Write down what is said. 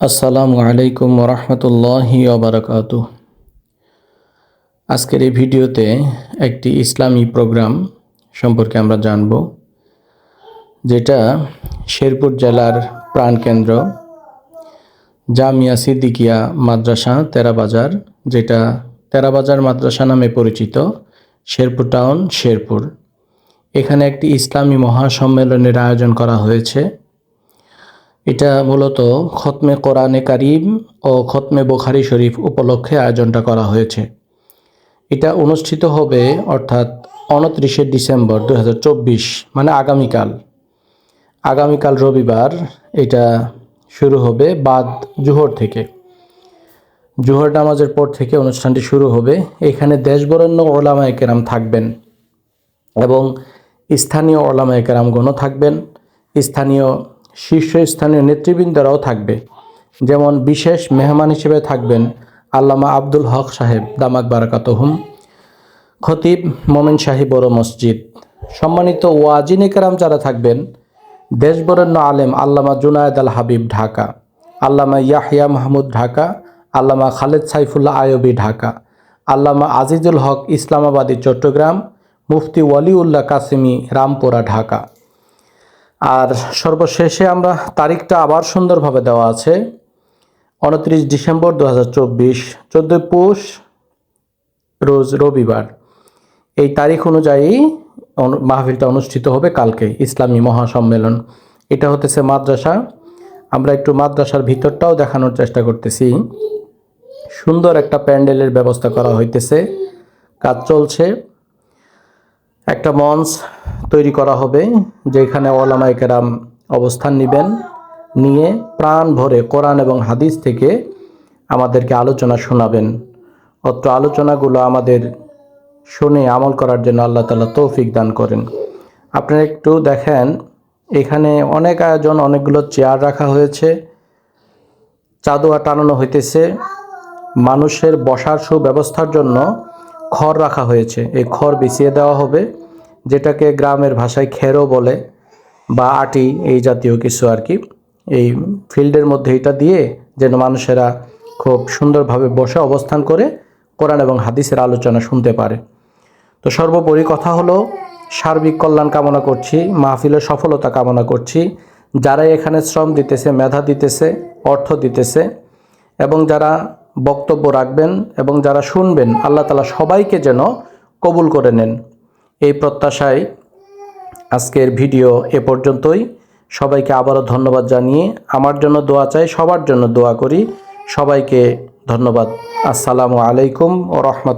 আসসালামু আলাইকুম রহমতুল্লাহি ওবরাকাত আজকের এই ভিডিওতে একটি ইসলামী প্রোগ্রাম সম্পর্কে আমরা জানব, যেটা শেরপুর জেলার প্রাণকেন্দ্র জামিয়া সিদ্দিকিয়া মাদ্রাসা তেরাবাজার, যেটা তেরাবাজার মাদ্রাসা নামে পরিচিত শেরপুর টাউন শেরপুর। এখানে একটি ইসলামী মহাসম্মেলনের আয়োজন করা হয়েছে। এটা মূলত খতমে কোরআনে কারিম ও খতমে বোখারি শরীফ উপলক্ষে আয়োজনটা করা হয়েছে। এটা অনুষ্ঠিত হবে অর্থাৎ উনত্রিশে ডিসেম্বর দু হাজার চব্বিশ মানে আগামীকাল। আগামীকাল রবিবার এটা শুরু হবে বাদ জুহর থেকে। জুহর নামাজের পর থেকে অনুষ্ঠানটি শুরু হবে। এখানে দেশবরেণ্য ওলামায় কেরাম থাকবেন এবং স্থানীয় ওলামায় কেরামগণও থাকবেন। স্থানীয় শীর্ষস্থানীয় নেতৃবৃন্দরাও থাকবে। যেমন বিশেষ মেহমান হিসেবে থাকবেন আল্লামা আব্দুল হক সাহেব দামাক বারাকাতহুম, খতিব মোমেন শাহী বড় মসজিদ। সম্মানিত ওয়াজিনে কেরাম যারা থাকবেন, দেশবরেণ্য আলেম আল্লামা জুনায়দ আল হাবিব ঢাকা, আল্লামা ইয়াহিয়া মাহমুদ ঢাকা, আল্লামা খালেদ সাইফুল্লাহ আয়বী ঢাকা, আল্লামা আজিজুল হক ইসলামাবাদী চট্টগ্রাম, মুফতি ওয়ালিউল্লাহ কাসিমি রামপুরা ঢাকা। আর সর্বশেষে আমরা তারিখটা আবার সুন্দরভাবে দেওয়া আছে। উনত্রিশ ডিসেম্বর দু হাজার চব্বিশ পৌষ রোজ রবিবার। এই তারিখ অনুযায়ী অনু- মাহফিলটা অনুষ্ঠিত হবে কালকে, ইসলামী মহাসম্মেলন। এটা হতেছে মাদ্রাসা। আমরা একটু মাদ্রাসার ভিতরটাও দেখানোর চেষ্টা করতেছি। সুন্দর একটা প্যান্ডেলের ব্যবস্থা করা হইতেছে। কাজ চলছে। একটা মঞ্চ তৈরি করা হবে, যেখানে ওলামাই কেরাম অবস্থান নেবেন। নিয়ে প্রাণ ভরে কোরআন এবং হাদিস থেকে আমাদেরকে আলোচনা শোনাবেন। অত্র আলোচনাগুলো আমাদের শুনে আমল করার জন্য আল্লাহ তালা তৌফিক দান করেন। আপনারা একটু দেখেন, এখানে অনেক আয়োজন, অনেকগুলো চেয়ার রাখা হয়েছে। চাদোয়া টানানো হইতেছে। মানুষের বসার সুব্যবস্থার জন্য খড় রাখা হয়েছে। এই খড় বিছিয়ে দেওয়া হবে। যেটাকে গ্রামের ভাষায় খেরো বলে বা আটি এই জাতীয় কিছু আর কি। এই ফিল্ডের মধ্যে এটা দিয়ে যেন মানুষেরা খুব সুন্দরভাবে বসে অবস্থান করে কোরআন এবং হাদিসের আলোচনা শুনতে পারে। তো সর্বোপরি কথা হলো, সার্বিক কল্যাণ কামনা করছি, মাহফিলের সফলতা কামনা করছি। যারা এখানে শ্রম দিতেছে, মেধা দিতেছে, অর্থ দিতেছে এবং যারা বক্তব্য রাখবেন এবং যারা শুনবেন, আল্লাহ তালা সবাইকে যেন কবুল করে নেন। এই প্রত্যাশায় আজকের ভিডিও এ পর্যন্তই। সবাইকে আবারও ধন্যবাদ জানিয়ে আমার জন্য দোয়া চাই, সবার জন্য দোয়া করি। সবাইকে ধন্যবাদ। আসসালামু আলাইকুম ও রহমত